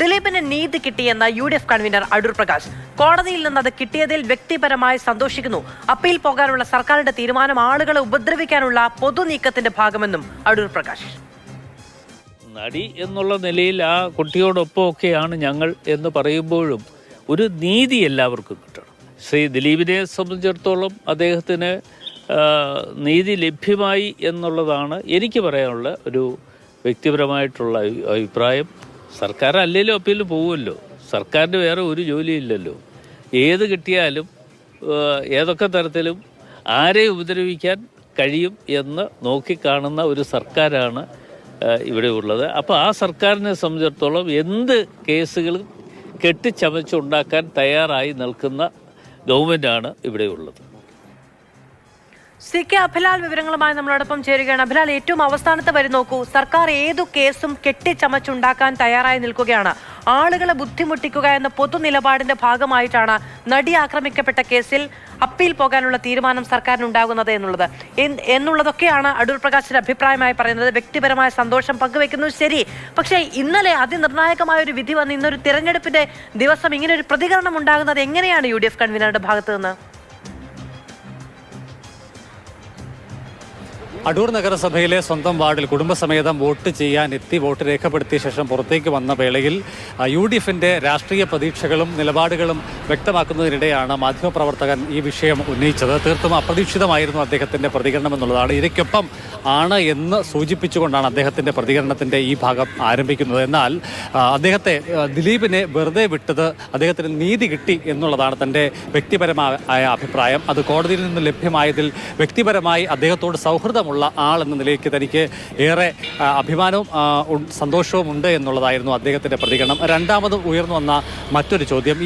ദിലീപിന് നീതി കിട്ടിയെന്ന U D F convener Adoor Prakash. കോടതിയിൽ നിന്ന് അത് കിട്ടിയതിൽ വ്യക്തിപരമായി സന്തോഷിക്കുന്നു. അപ്പീൽ പോകാനുള്ള സർക്കാരിന്റെ തീരുമാനം ആളുകളെ ഉപദ്രവിക്കാനുള്ള പൊതുനീക്കത്തിന്റെ ഭാഗമെന്നും അടൂർ പ്രകാശ്. നടി എന്നുള്ള നിലയിൽ ആ കുട്ടിയോടൊപ്പം ഒക്കെയാണ് ഞങ്ങൾ എന്ന് പറയുമ്പോഴും ഒരു നീതി എല്ലാവർക്കും കിട്ടണം. ശ്രീ ദിലീപിനെ സംബന്ധിച്ചിടത്തോളം അദ്ദേഹത്തിന് നീതി ലഭ്യമായി എന്നുള്ളതാണ് എനിക്ക് പറയാനുള്ള ഒരു വ്യക്തിപരമായിട്ടുള്ള അഭിപ്രായം. സർക്കാർ അല്ലെങ്കിലും അപ്പീൽ പോകുമല്ലോ സർക്കാരിന് വേറെ ഒരു ജോലിയില്ലല്ലോ. ഏത് കിട്ടിയാലും ഏതൊക്കെ തരത്തിലും ആരെ ഉപദ്രവിക്കാൻ കഴിയും എന്ന് നോക്കിക്കാണുന്ന ഒരു സർക്കാരാണ് ഇവിടെ ഉള്ളത്. അപ്പോൾ ആ സർക്കാരിനെ സംബന്ധിച്ചിടത്തോളം എന്ത് കേസുകളും കെട്ടിച്ചമച്ചുണ്ടാക്കാൻ തയ്യാറായി നിൽക്കുന്ന ഗവൺമെന്റാണ് ഇവിടെ ഉള്ളത്. സി കെ അഭിലാൽ വിവരങ്ങളുമായി നമ്മളോടൊപ്പം ചേരുകയാണ്. അഭിലാൽ ഏറ്റവും അവസാനത്തെ വരെ നോക്കൂ. സർക്കാർ ഏതു കേസും കെട്ടിച്ചമച്ചുണ്ടാക്കാൻ തയ്യാറായി നിൽക്കുകയാണ്. ആളുകളെ ബുദ്ധിമുട്ടിക്കുക എന്ന പൊതു നിലപാടിന്റെ ഭാഗമായിട്ടാണ് നടി ആക്രമിക്കപ്പെട്ട കേസിൽ അപ്പീൽ പോകാനുള്ള തീരുമാനം സർക്കാരിനുണ്ടാകുന്നത് എന്നുള്ളത്. എന്നുള്ളതൊക്കെയാണ് അടൂർ പ്രകാശിന്റെ അഭിപ്രായമായി പറയുന്നത്. വ്യക്തിപരമായ സന്തോഷം പങ്കുവെക്കുന്നു ശരി. പക്ഷേ ഇന്നലെ അതിനിർണായകമായ ഒരു വിധി വന്ന് ഇന്നൊരു തിരഞ്ഞെടുപ്പിന്റെ ദിവസം ഇങ്ങനെ ഒരു പ്രതികരണം ഉണ്ടാകുന്നത് എങ്ങനെയാണ് യു ഡി എഫ് കൺവീനറുടെ ഭാഗത്ത് നിന്ന്? അടൂർ നഗരസഭയിലെ സ്വന്തം വാർഡിൽ കുടുംബസമേതം വോട്ട് ചെയ്യാൻ എത്തി വോട്ട് രേഖപ്പെടുത്തിയ ശേഷം പുറത്തേക്ക് വന്ന വേളയിൽ യു ഡി എഫിന്റെ രാഷ്ട്രീയ പ്രതീക്ഷകളും നിലപാടുകളും വ്യക്തമാക്കുന്നതിനിടെയാണ് മാധ്യമപ്രവർത്തകൻ ഈ വിഷയം ഉന്നയിച്ചത്. തീർത്തും അപ്രതീക്ഷിതമായിരുന്നു അദ്ദേഹത്തിന്റെ പ്രതികരണം എന്നുള്ളതാണ്. ഇരയ്ക്കൊപ്പം ആണ് എന്ന് സൂചിപ്പിച്ചുകൊണ്ടാണ് അദ്ദേഹത്തിന്റെ പ്രതികരണത്തിന്റെ ഈ ഭാഗം ആരംഭിക്കുന്നത്. എന്നാൽ അദ്ദേഹത്തെ ദിലീപിനെ വെറുതെ വിട്ടത് അദ്ദേഹത്തിന് നീതി കിട്ടി എന്നുള്ളതാണ് തന്റെ വ്യക്തിപരമായ അഭിപ്രായം. അത് കോടതിയിൽ നിന്ന് ലഭ്യമായതിൽ വ്യക്തിപരമായി അദ്ദേഹത്തോട് സൗഹൃദമുള്ള ആൾ എന്ന നിലയ്ക്ക് തനിക്ക് ഏറെ അഭിമാനവും സന്തോഷവും ഉണ്ട് എന്നുള്ളതായിരുന്നു അദ്ദേഹത്തിന്റെ പ്രതികരണം. രണ്ടാമത് ഉയർന്നു വന്ന മറ്റൊരു ചോദ്യം. ഈ